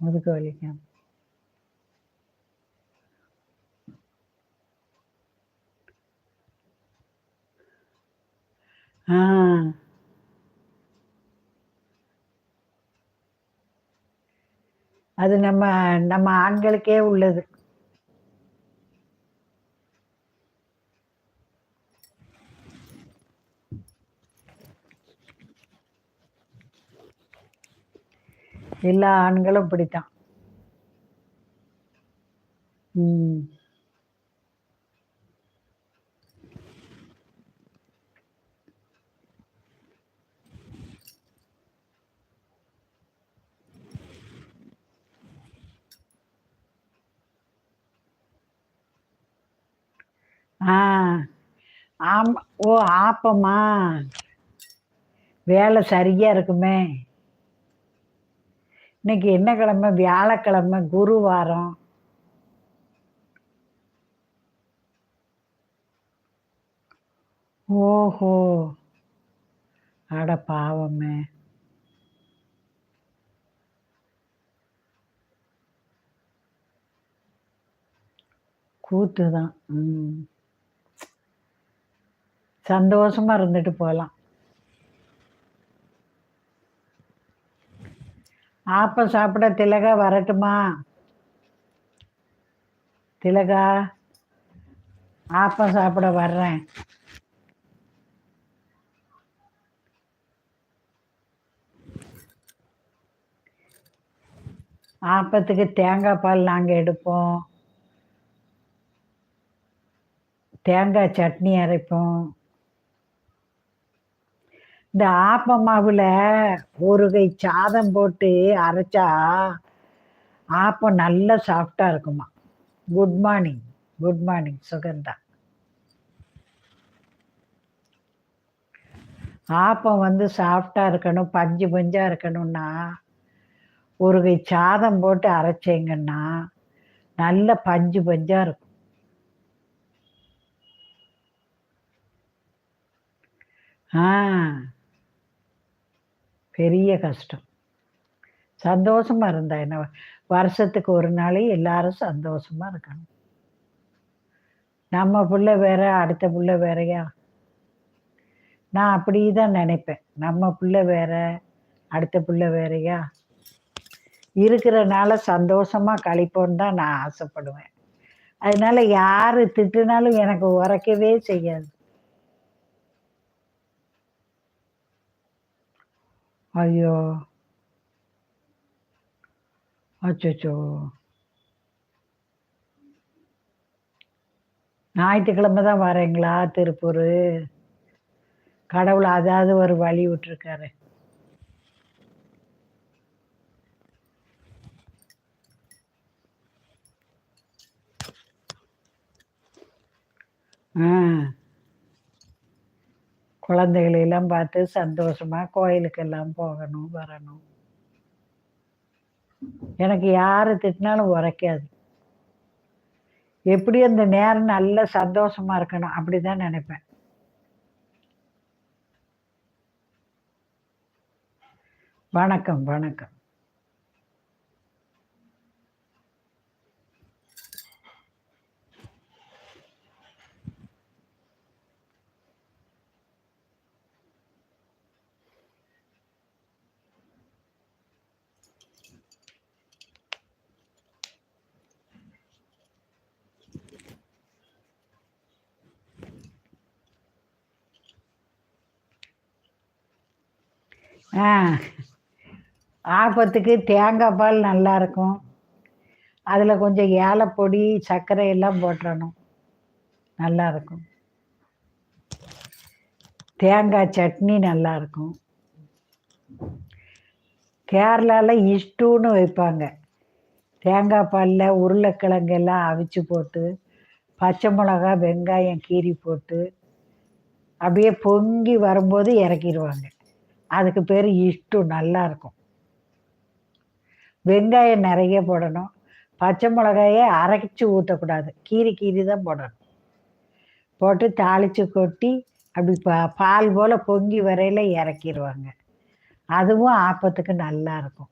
முதுகு வலிக்கும் ஆ அது நம்ம நம்ம ஆண்களுக்கே உள்ளது எல்லா ஆண்களும் இப்படித்தான். ம். ஆ. ஆமா ஓ ஆப்பமா? வேலை சரியா இருக்குமே. இன்னைக்கு என்ன கிழமை? வியாழக்கிழமை குருவாரம். ஓஹோ. அட பாவமே. கூத்து தான். ம். சந்தோஷமா இருந்துட்டு போகலாம் ஆப்பம் சாப்பிட திலகா வரட்டுமா? திலகா ஆப்பம் சாப்பிட வர்றேன். ஆப்பத்துக்கு தேங்காய் பால் நாங்கள் எடுப்போம். தேங்காய் சட்னி அரைப்போம். இந்த ஆப்ப மாவுல ஒரு கை சாதம் போட்டு அரைச்சா ஆப்பம் நல்ல சாஃப்டா இருக்குமா? Good morning good morning Sugantha. Appam வந்து சாஃப்டா இருக்கணும் பஞ்சு பஞ்சா இருக்கணும்னா ஒரு கை சாதம் போட்டு அரைச்சிங்கன்னா நல்ல பஞ்சு பஞ்சா இருக்கும். ஆ. பெரிய கஷ்டம். சந்தோஷமா இருந்தா என்ன? வருஷத்துக்கு ஒரு நாள் எல்லாரும் சந்தோஷமா இருக்கணும். நம்ம பிள்ளை வேற அடுத்த பிள்ளை வேறயா? நான் அப்படி தான் நினைப்பேன். நம்ம பிள்ளை வேற அடுத்த பிள்ளை வேறயா? இருக்கிறனால சந்தோஷமா கழிப்போன்னு தான் நான் ஆசைப்படுவேன். அதனால யாரு திட்டுனாலும் எனக்கு உரைக்கவே செய்யாது. ஐயோ. அச்சோ ஞாயிற்றுக்கிழமை தான் வரீங்களா திருப்பூர்? கடவுள் அதாவது ஒரு வழி விட்டுருக்காரு. ஆ. குழந்தைகளை எல்லாம் பார்த்து சந்தோஷமா கோயிலுக்கெல்லாம் போகணும் வரணும். எனக்கு யாரு திட்டினாலும் உரைக்காது. எப்படி அந்த நேரம் நல்ல சந்தோஷமா இருக்கணும் அப்படிதான் நினைப்பேன். வணக்கம் வணக்கம். ஆ. ஆப்பத்துக்கு தேங்காய் பால் நல்லா இருக்கும். அதில் கொஞ்சம் ஏலப்பொடி சர்க்கரை எல்லாம் போட்டுறணும். நல்லா இருக்கும். தேங்காய் சட்னி நல்லா இருக்கும். கேரளாவில் இஷ்டூன்னு வைப்பாங்க. தேங்காய் பாலில் உருளைக்கிழங்கெல்லாம் அவிச்சு போட்டு பச்சை மிளகா வெங்காயம் கீறி போட்டு அப்படியே பொங்கி வரும்போது இறக்கிடுவாங்க. அதுக்கு பேர் இஷ்டு நல்லா இருக்கும். வெங்காயம் நிறைய போடணும். பச்சை மிளகாயை அரைச்சி ஊற்றக்கூடாது கீரி கீரி தான் போடணும். போட்டு தாளித்து கொட்டி அப்படி பா பால் போல் பொங்கி வரையில் இறக்கிடுவாங்க அதுவும் ஆப்பத்துக்கு நல்லா இருக்கும்.